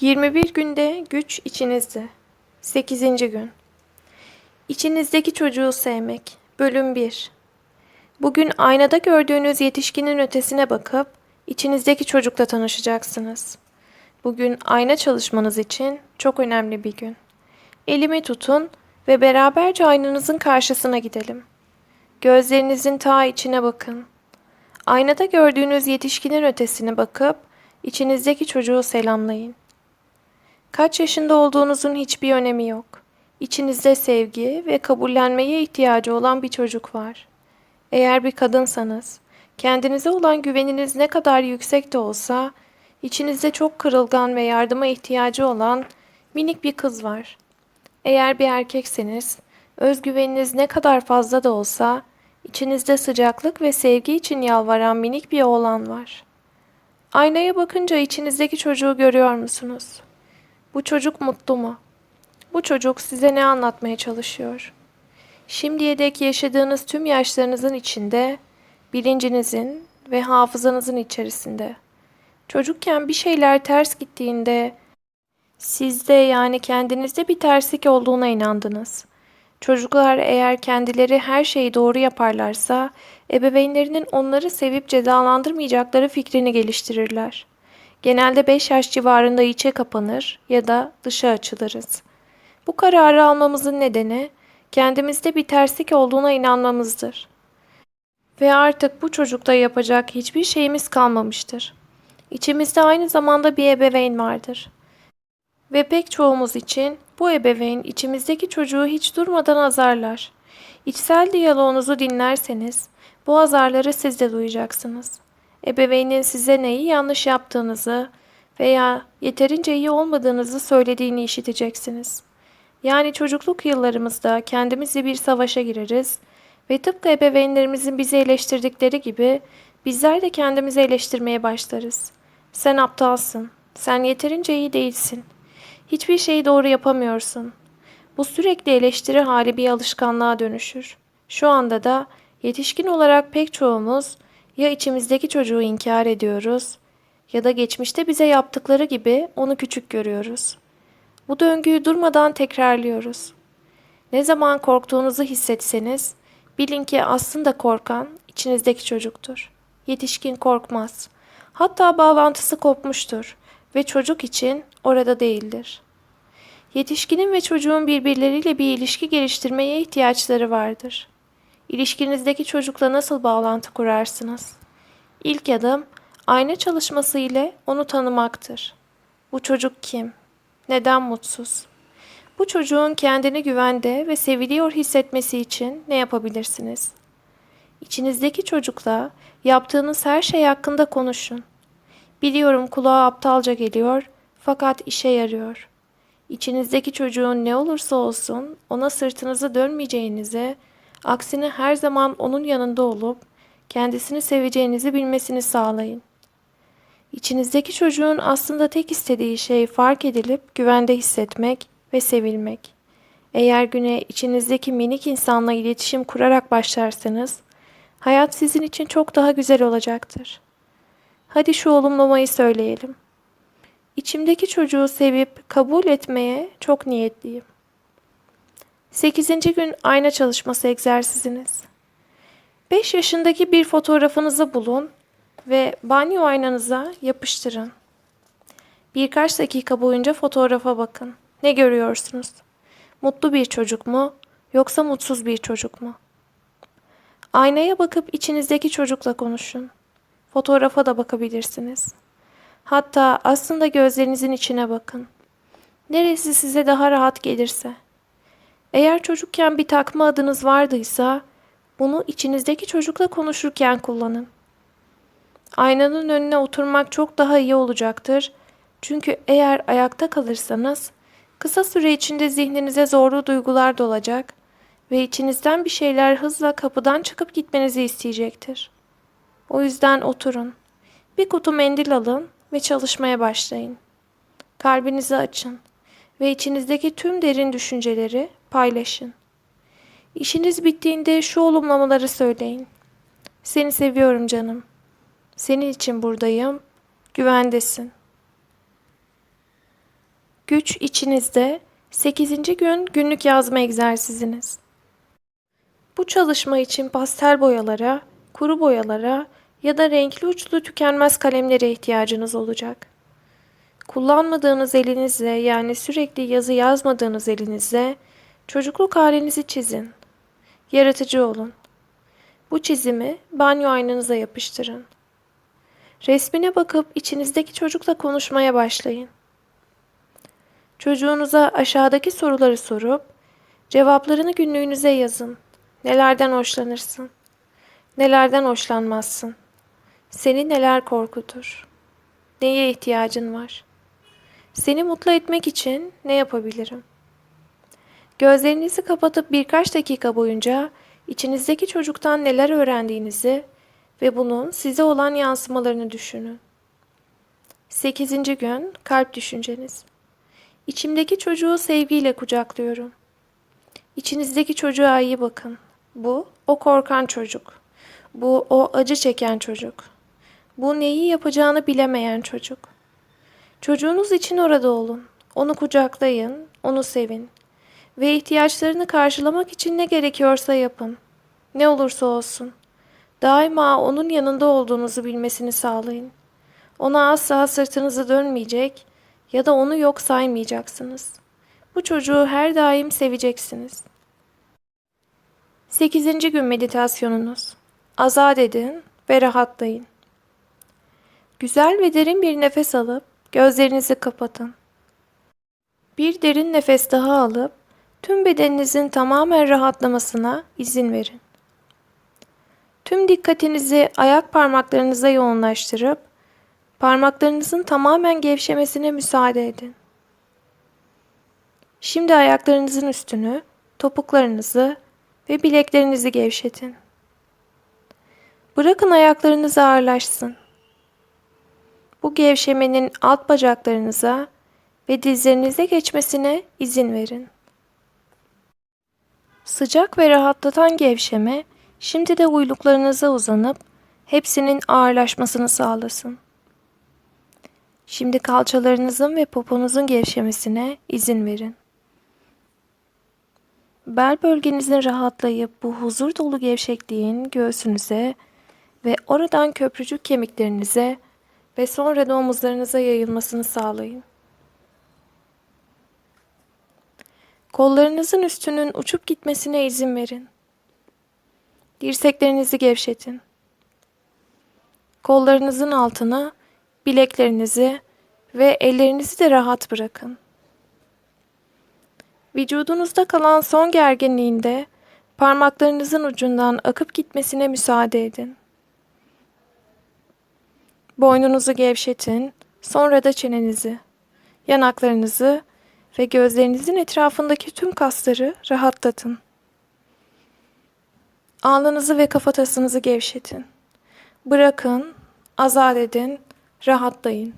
21 günde güç içinizde. 8. gün. İçinizdeki çocuğu sevmek. Bölüm 1. Bugün aynada gördüğünüz yetişkinin ötesine bakıp içinizdeki çocukla tanışacaksınız. Bugün ayna çalışmanız için çok önemli bir gün. Elimi tutun ve beraberce aynanızın karşısına gidelim. Gözlerinizin ta içine bakın. Aynada gördüğünüz yetişkinin ötesine bakıp içinizdeki çocuğu selamlayın. Kaç yaşında olduğunuzun hiçbir önemi yok. İçinizde sevgi ve kabullenmeye ihtiyacı olan bir çocuk var. Eğer bir kadınsanız, kendinize olan güveniniz ne kadar yüksek de olsa, içinizde çok kırılgan ve yardıma ihtiyacı olan minik bir kız var. Eğer bir erkekseniz, özgüveniniz ne kadar fazla da olsa, içinizde sıcaklık ve sevgi için yalvaran minik bir oğlan var. Aynaya bakınca içinizdeki çocuğu görüyor musunuz? Bu çocuk mutlu mu? Bu çocuk size ne anlatmaya çalışıyor? Şimdiye dek yaşadığınız tüm yaşlarınızın içinde, bilincinizin ve hafızanızın içerisinde. Çocukken bir şeyler ters gittiğinde, sizde yani kendinizde bir terslik olduğuna inandınız. Çocuklar eğer kendileri her şeyi doğru yaparlarsa, ebeveynlerinin onları sevip cezalandırmayacakları fikrini geliştirirler. Genelde 5 yaş civarında içe kapanır ya da dışa açılırız. Bu kararı almamızın nedeni kendimizde bir terslik olduğuna inanmamızdır. Ve artık bu çocukta yapacak hiçbir şeyimiz kalmamıştır. İçimizde aynı zamanda bir ebeveyn vardır. Ve pek çoğumuz için bu ebeveyn içimizdeki çocuğu hiç durmadan azarlar. İçsel diyaloğunuzu dinlerseniz bu azarları siz de duyacaksınız. Ebeveynin size neyi yanlış yaptığınızı veya yeterince iyi olmadığınızı söylediğini işiteceksiniz. Yani çocukluk yıllarımızda kendimizle bir savaşa gireriz ve tıpkı ebeveynlerimizin bizi eleştirdikleri gibi bizler de kendimizi eleştirmeye başlarız. Sen aptalsın, sen yeterince iyi değilsin, hiçbir şeyi doğru yapamıyorsun. Bu sürekli eleştiri hali bir alışkanlığa dönüşür. Şu anda da yetişkin olarak pek çoğumuz ya içimizdeki çocuğu inkar ediyoruz ya da geçmişte bize yaptıkları gibi onu küçük görüyoruz. Bu döngüyü durmadan tekrarlıyoruz. Ne zaman korktuğunuzu hissetseniz bilin ki aslında korkan içinizdeki çocuktur. Yetişkin korkmaz. Hatta bağlantısı kopmuştur ve çocuk için orada değildir. Yetişkinin ve çocuğun birbirleriyle bir ilişki geliştirmeye ihtiyaçları vardır. İlişkinizdeki çocukla nasıl bağlantı kurarsınız? İlk adım ayna çalışması ile onu tanımaktır. Bu çocuk kim? Neden mutsuz? Bu çocuğun kendini güvende ve seviliyor hissetmesi için ne yapabilirsiniz? İçinizdeki çocukla yaptığınız her şey hakkında konuşun. Biliyorum kulağa aptalca geliyor fakat işe yarıyor. İçinizdeki çocuğun ne olursa olsun ona sırtınızı dönmeyeceğinize, aksine her zaman onun yanında olup kendisini seveceğinizi bilmesini sağlayın. İçinizdeki çocuğun aslında tek istediği şey fark edilip güvende hissetmek ve sevilmek. Eğer güne içinizdeki minik insanla iletişim kurarak başlarsanız, hayat sizin için çok daha güzel olacaktır. Hadi şu olumlamayı söyleyelim. İçimdeki çocuğu sevip kabul etmeye çok niyetliyim. 8. gün ayna çalışması egzersiziniz. 5 yaşındaki bir fotoğrafınızı bulun ve banyo aynanıza yapıştırın. Birkaç dakika boyunca fotoğrafa bakın. Ne görüyorsunuz? Mutlu bir çocuk mu yoksa mutsuz bir çocuk mu? Aynaya bakıp içinizdeki çocukla konuşun. Fotoğrafa da bakabilirsiniz. Hatta aslında gözlerinizin içine bakın. Neresi size daha rahat gelirse. Eğer çocukken bir takma adınız vardıysa bunu içinizdeki çocukla konuşurken kullanın. Aynanın önüne oturmak çok daha iyi olacaktır. Çünkü eğer ayakta kalırsanız kısa süre içinde zihninize zorlu duygular dolacak ve içinizden bir şeyler hızla kapıdan çıkıp gitmenizi isteyecektir. O yüzden oturun. Bir kutu mendil alın ve çalışmaya başlayın. Kalbinizi açın ve içinizdeki tüm derin düşünceleri paylaşın. İşiniz bittiğinde şu olumlamaları söyleyin. Seni seviyorum canım. Senin için buradayım. Güvendesin. Güç içinizde 8. gün günlük yazma egzersiziniz. Bu çalışma için pastel boyalara, kuru boyalara ya da renkli uçlu tükenmez kalemlere ihtiyacınız olacak. Kullanmadığınız elinizle yani sürekli yazı yazmadığınız elinizle çocukluk halinizi çizin. Yaratıcı olun. Bu çizimi banyo aynanıza yapıştırın. Resmine bakıp içinizdeki çocukla konuşmaya başlayın. Çocuğunuza aşağıdaki soruları sorup cevaplarını günlüğünüze yazın. Nelerden hoşlanırsın? Nelerden hoşlanmazsın? Seni neler korkutur? Neye ihtiyacın var? Seni mutlu etmek için ne yapabilirim? Gözlerinizi kapatıp birkaç dakika boyunca içinizdeki çocuktan neler öğrendiğinizi ve bunun size olan yansımalarını düşünün. 8. gün kalp düşünceniz. İçimdeki çocuğu sevgiyle kucaklıyorum. İçinizdeki çocuğa iyi bakın. Bu o korkan çocuk. Bu o acı çeken çocuk. Bu neyi yapacağını bilemeyen çocuk. Çocuğunuz için orada olun. Onu kucaklayın, onu sevin. Ve ihtiyaçlarını karşılamak için ne gerekiyorsa yapın. Ne olursa olsun. Daima onun yanında olduğunuzu bilmesini sağlayın. Ona asla sırtınızı dönmeyecek ya da onu yok saymayacaksınız. Bu çocuğu her daim seveceksiniz. 8. gün meditasyonunuz. Azat edin ve rahatlayın. Güzel ve derin bir nefes alıp gözlerinizi kapatın. Bir derin nefes daha alıp tüm bedeninizin tamamen rahatlamasına izin verin. Tüm dikkatinizi ayak parmaklarınıza yoğunlaştırıp parmaklarınızın tamamen gevşemesine müsaade edin. Şimdi ayaklarınızın üstünü, topuklarınızı ve bileklerinizi gevşetin. Bırakın ayaklarınız ağırlaşsın. Bu gevşemenin alt bacaklarınıza ve dizlerinize geçmesine izin verin. Sıcak ve rahatlatan gevşeme şimdi de uyluklarınıza uzanıp hepsinin ağırlaşmasını sağlasın. Şimdi kalçalarınızın ve poponuzun gevşemesine izin verin. Bel bölgenizin rahatlayıp bu huzur dolu gevşekliğin göğsünüze ve oradan köprücük kemiklerinize ve sonra da omuzlarınıza yayılmasını sağlayın. Kollarınızın üstünün uçup gitmesine izin verin. Dirseklerinizi gevşetin. Kollarınızın altına bileklerinizi ve ellerinizi de rahat bırakın. Vücudunuzda kalan son gerginliğinde parmaklarınızın ucundan akıp gitmesine müsaade edin. Boynunuzu gevşetin, sonra da çenenizi, yanaklarınızı ve gözlerinizin etrafındaki tüm kasları rahatlatın. Alnınızı ve kafatasınızı gevşetin. Bırakın, azat edin, rahatlayın.